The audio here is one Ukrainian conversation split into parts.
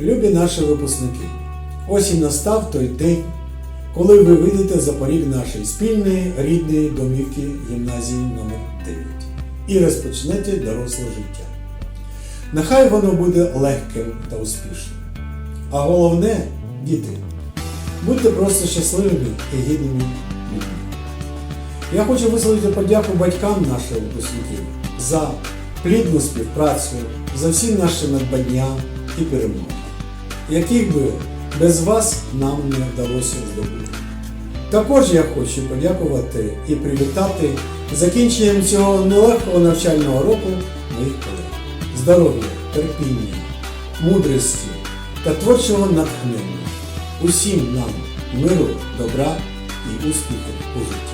Любі наші випускники, і настав той день, коли ви вийдете за поріг нашої спільної рідної домівки гімназії номер 9 і розпочнете доросле життя. Нехай воно буде легким та успішним. А головне, діти, будьте просто щасливими і гідними людьми. Я хочу висловити подяку батькам наших випускників за плідну співпрацю, за всі наші надбання і перемоги, яких би без вас нам не вдалося здобути. Також я хочу подякувати і привітати закінченням цього нелегкого навчального року моїх колег. Здоров'я, терпіння, мудрості та творчого натхнення. Усім нам миру, добра і успіху у житті.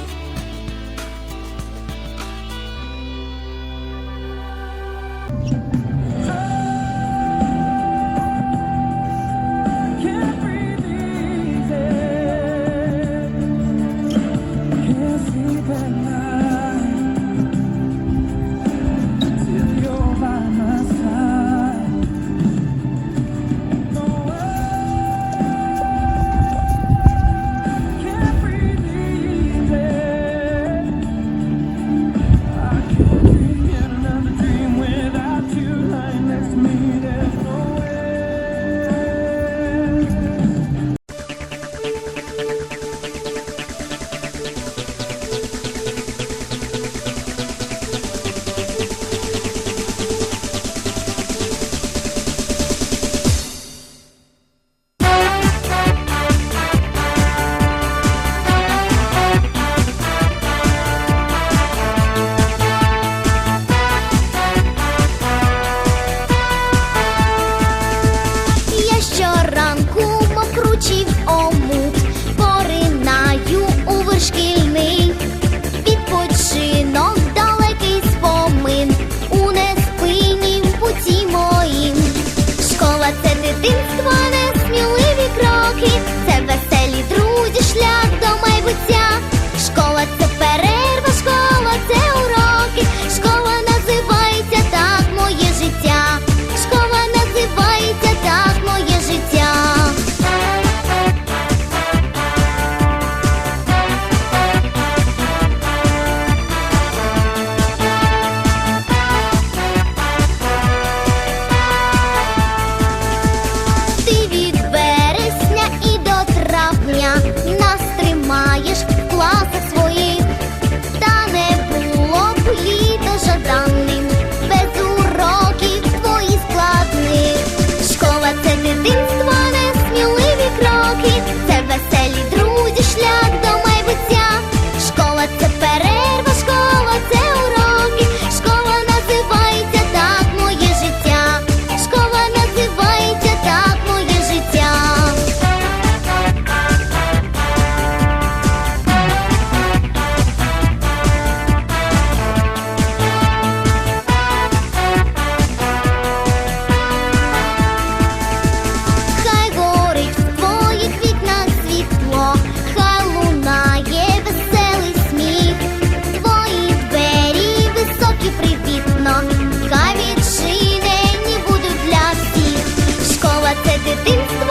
дитинство,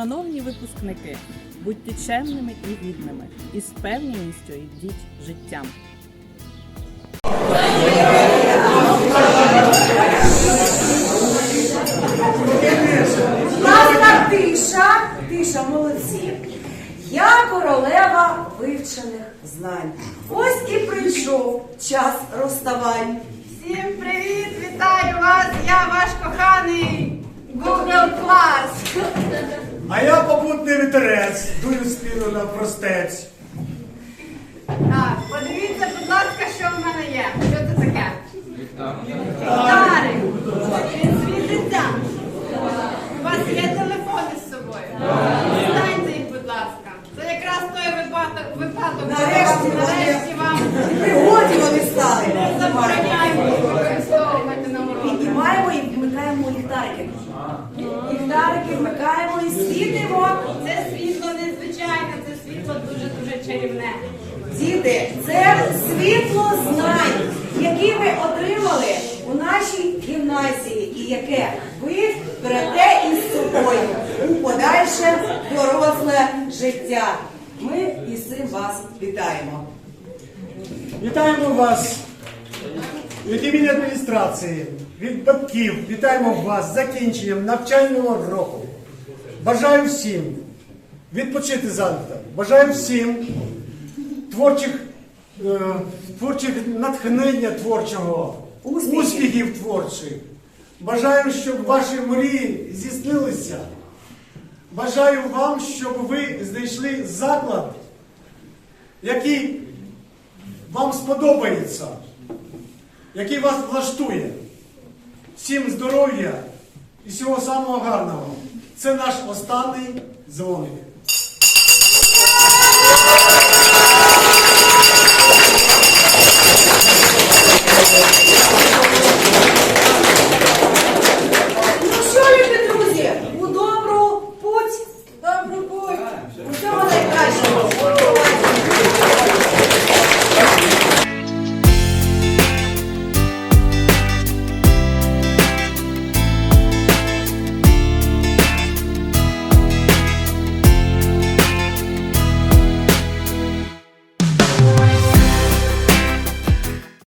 Шановні випускники, будьте чемними і гідними, і з впевненістю йдіть життям. Ласка, тиша, тиша, молодці. Я королева вивчених знань. Ось і прийшов час розставань. Всім привіт! Вітаю вас! Я ваш коханий Google Class. А я попутний вітерець, дую спину на простець. Так, подивіться, будь ласка, що в мене є. Що це таке? Ліхтарик. Він світиться. У вас є телефони з собою? Дістаньте їх, будь ласка. Це якраз той випадок, випадок. Нарешті, нарешті Діти, це світло знань, які ви отримали у нашій гімназії і яке ви берете із собою у подальше доросле життя. Ми із цим вас вітаємо. Вітаємо вас від імені адміністрації, від батьків. Вітаємо вас з закінченням навчального року. Бажаю всім відпочити завтра. Бажаю всім творчих, е, творчих натхнення творчого, Успіхів. успіхів творчих. Бажаю, щоб ваші мрії здійснилися. Бажаю вам, щоб ви знайшли заклад, який вам сподобається, який вас влаштує. Всім здоров'я і всього самого гарного. Це наш останній дзвоник. やった!